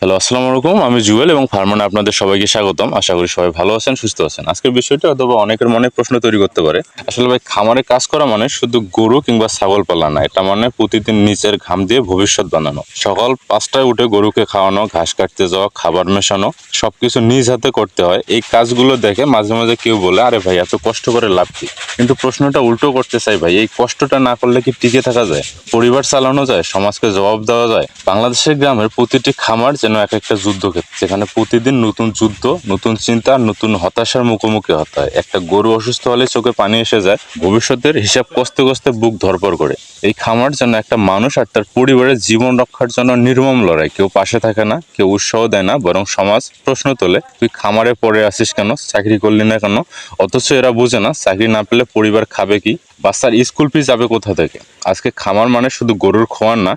Hello, আসসালামু আলাইকুম। আমি জুয়েল এবং ফার্মানে আপনাদের সবাইকে স্বাগতম। আশা করি সবাই ভালো আছেন, সুস্থ আছেন। আজকের বিষয়টা অথবা অনেকের মনে প্রশ্ন তৈরি করতে পারে। আসলে ভাই, খামারে কাজ করা মানে শুধু গরু কিংবা ছাগল পালা না, এটা মানে প্রতিদিন নিচের ঘাম দিয়ে ভবিষ্যৎ বানানো। সকাল পাঁচটায় উঠে গরুকে খাওয়ানো, ঘাস কাটতে যাওয়া, খাবার মেশানো, সবকিছু নিজ হাতে করতে হয়। এই কাজগুলো দেখে মাঝে মাঝে কেউ বলে, আরে ভাই, এত কষ্ট করে লাভ কি? কিন্তু প্রশ্নটা উল্টো করতে চাই ভাই, এই কষ্টটা না করলে কি টিকে থাকা যায়? পরিবার চালানো যায়? সমাজকে জবাব দেওয়া যায়? বাংলাদেশের গ্রামের প্রতিটি খামার যেন এক একটা যুদ্ধক্ষেত্র, যেখানে প্রতিদিন নতুন যুদ্ধ, নতুন চিন্তা, নতুন হতাশার মুখোমুখি হতে হয়। একটা গরু অসুস্থ হলে চোখে পানি এসে যায়, ভবিষ্যতের হিসাব কষতে কষতে বুক ধরপর করে। এই খামার যেন একটা মানুষ আর তার পরিবারের জীবন রক্ষার জন্য নির্মম লড়াই। কেউ পাশে থাকে না, কেউ উৎসাহ দেয় না, বরং সমাজ প্রশ্ন তোলে, তুই খামারে পড়ে আসিস কেন? চাকরি করলি না কেন? অথচ এরা বোঝে না, চাকরি না পেলে পরিবার খাবে কি? বাচ্চার স্কুল ফি যাবে কোথা থেকে? আজকে খামার মানে শুধু গরুর খোয়ার না,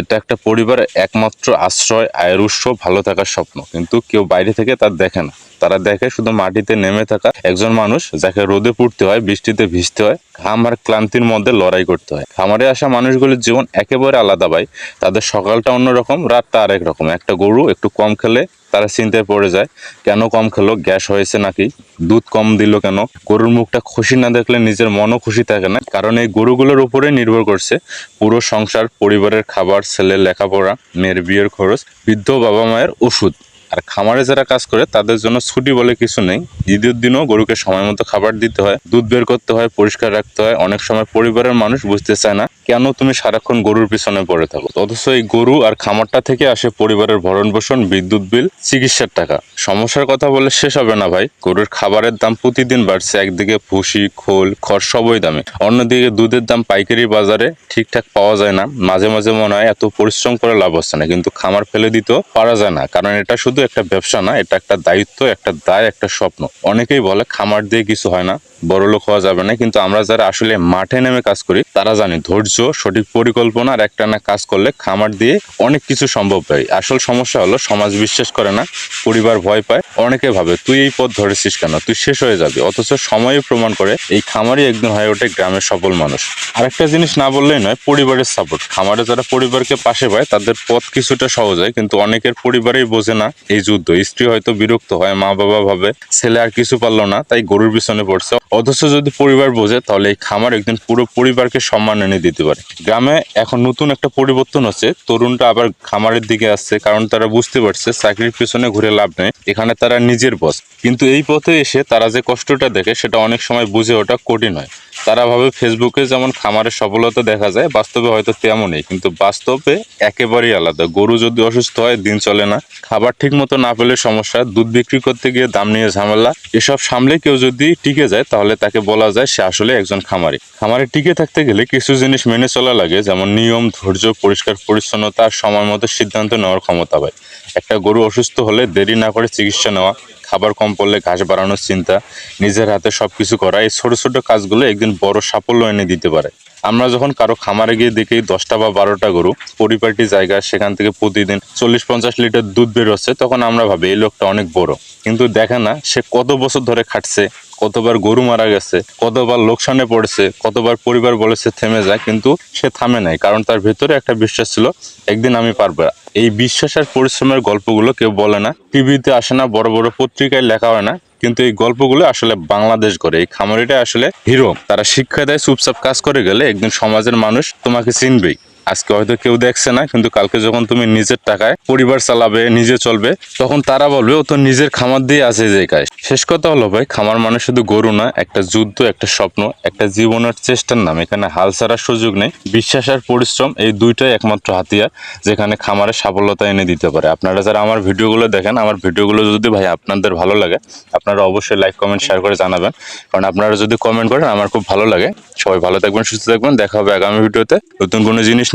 এটা একটা পরিবারের একমাত্র আশ্রয় আয়ের উৎস ভালো থাকার স্বপ্ন কিন্তু কেউ বাইরে থেকে তার দেখে না। তারা দেখে শুধু মাটিতে নেমে থাকা একজন মানুষ, যাকে রোদে পুড়তে হয়, বৃষ্টিতে ভিজতে হয়, ঘাম আর ক্লান্তির মধ্যে লড়াই করতে হয়। খামারে আসা মানুষগুলির জীবন একেবারে আলাদা ভাই। তাদের সকালটা অন্যরকম, রাতটা আরেক রকম। একটা গরু একটু কম খেলে তারা চিন্তায় পড়ে যায়, কেন কম খেলো, গ্যাস হয়েছে নাকি, দুধ কম দিল কেন? গরুর মুখটা খুশি না দেখলে নিজের মনও খুশি থাকে না। কারণ এই গরুগুলোর উপরে নির্ভর করছে পুরো সংসার, পরিবারের খাবার ছেলের লেখাপড়া, মেয়ের বিয়ের খরচ, বৃদ্ধ বাবা মায়ের ওষুধ। আর খামারে যারা কাজ করে, তাদের জন্য ছুটি বলে কিছু নেই। ঈদের দিনও গরুকে সময় মতো খাবার দিতে হয়, দুধ বের করতে হয়, পরিষ্কার রাখতে হয়। অনেক সময় পরিবারের মানুষ বুঝতে চায় না, কেন তুমি সারাক্ষণ গরুর পিছনে পড়ে থাকো? অথচ এই গরু আর খামারটা থেকে আসে পরিবারের ভরণ পোষণ বিদ্যুৎ বিল, চিকিৎসার টাকা। সমস্যার কথা বলে শেষ হবে না ভাই। গরুর খাবারের দাম প্রতিদিন বাড়ছে। একদিকে ভুসি, খোল, খড় সবই দামে। অন্যদিকে দুধের দাম পাইকারি বাজারে ঠিকঠাক পাওয়া যায় না। মাঝে মাঝে মনে হয় এত পরিশ্রম করে লাভ হচ্ছে না। কিন্তু খামার ফেলে দিতেও পারা যায় না। কারণ এটা শুধু একটা ব্যবসা না, এটা একটা দায়িত্ব, একটা দায়, একটা স্বপ্ন। অনেকেই বলে খামার দিয়ে কিছু হয় না, বড়লোক হওয়া যাবে না, কিন্তু আমরা যারা আসলে মাঠে নেমে কাজ করি, তারা জানি ধৈর্য, সঠিক পরিকল্পনা আর একটা না কাজ করলে খামার দিয়ে অনেক কিছু সম্ভব হয়। আসল সমস্যা হলো, সমাজ বিশ্বাস করে না, পরিবার ভয় পায়। অনেকে ভাবে, তুই এই পথ ধরেছিস কেন? তুই শেষ হয়ে যাবি। অথচ সময়ই প্রমাণ করে, এই খামারই একদিন হয়ে ওঠে গ্রামের সফল মানুষ। আরেকটা জিনিস না বললেই নয়, পরিবারের সাপোর্ট খামারে যারা পরিবারকে পাশে পায়, তাদের পথ কিছুটা সহজ হয়, কিন্তু অনেকের পরিবারেই বোঝে না এই যুদ্ধ। স্ত্রী হয়তো বিরক্ত হয়, মা বাবা ভাবে, ছেলে আর কিছু পারল না, তাই গরুর পিছনে পড়ছে। অথচ যদি পরিবার বোঝে, তাহলে এই খামার একদিন পুরো পরিবারকে সম্মান এনে দিতে পারে। গ্রামে এখন নতুন একটা পরিবর্তন হচ্ছে। তরুণটা আবার খামারের দিকে আসছে, কারণ তারা বুঝতে পারছে, চাকরির পিছনে ঘুরে লাভ নেই। এখানে তারা নিজের বস কিন্তু এই পথে এসে তারা যে কষ্টটা দেখে, সেটা অনেক সময় বুঝে ওঠা কঠিন হয়। তারা ভাবে ফেসবুকে যেমন খামারের সফলতা দেখা যায়, বাস্তবে হয়তো তেমনই। কিন্তু বাস্তবে একেবারেই আলাদা। গরু যদি অসুস্থ হয়, দিন চলে না। খাবার ঠিক মতো না পেলে সমস্যা। দুধ বিক্রি করতে গিয়ে দাম নিয়ে ঝামেলা। এসব সামলে কেউ যদি টিকে যায়, তাহলে তাকে বলা যায় সে আসলে একজন খামারি। খামারে টিকে থাকতে গেলে কিছু জিনিস মেনে চলা লাগে, যেমন নিয়ম, ধৈর্য, পরিষ্কার পরিচ্ছন্নতা আর সময় মতো সিদ্ধান্ত নেওয়ার ক্ষমতা পায়। একটা গরু অসুস্থ হলে দেরি না করে চিকিৎসা নেওয়া খাবার কম পড়লে ঘাস বাড়ানোর চিন্তা, নিজের হাতে সব কিছু করা, এই ছোট ছোট কাজগুলো একদিন বড় সাফল্য এনে দিতে পারে। আমরা যখন কারও খামারে গিয়ে দেখি দশটা বা বারোটা গরু, পরিপাটি জায়গা, সেখান থেকে প্রতিদিন চল্লিশ পঞ্চাশ লিটার দুধ বের হচ্ছে, তখন আমরা ভাবি এই লোকটা অনেক বড়। কিন্তু দেখে না, সে কত বছর ধরে খাটছে, কতবার গরু মারা গেছে, কতবার লোকসানে পড়েছে, কতবার পরিবার বলেছে থেমে যায়, কিন্তু সে থামে নাই। কারণ তার ভেতরে একটা বিশ্বাস ছিল, একদিন আমি পারব। এই বিশ্বাস আর পরিশ্রমের গল্পগুলো কেউ বলে না, টিভিতে আসে না, বড় বড় পত্রিকায় লেখা হয় না কিন্তু এই গল্পগুলো আসলে বাংলাদেশ করে। এই খামারিটা আসলে হিরো তারা শিক্ষা দেয়, চুপচাপ কাজ করে গেলে একদিন সমাজের মানুষ তোমাকে চিনবেই। আজকে হয়তো কেউ দেখছে না, কিন্তু কালকে যখন তুমি নিজের টাকায় পরিবার চালাবে, নিজে চলবে, তখন তারা বলবে, ও তো নিজের খামার দিয়ে আছে যে কাজ শেষ কথা হলো, ভাই, খামার মানে শুধু গরু না, একটা যুদ্ধ, একটা স্বপ্ন, একটা জীবনের চেষ্টার নাম। এখানে হাল ছাড়ার সুযোগ নেই। বিশ্বাস আর পরিশ্রম, এই দুইটাই একমাত্র হাতিয়ার, যেখানে খামারে সাফল্যতা এনে দিতে পারে। আপনারা যারা আমার ভিডিওগুলো দেখেন, আমার ভিডিওগুলো যদি, ভাই, আপনাদের ভালো লাগে, আপনারা অবশ্যই লাইক কমেন্ট শেয়ার করে জানাবেন। কারণ আপনারা যদি কমেন্ট করেন, আমার খুব ভালো লাগে। সবাই ভালো থাকবেন, সুস্থ থাকবেন। দেখা হবে আগামী ভিডিওতে। নতুন কোনো জিনিস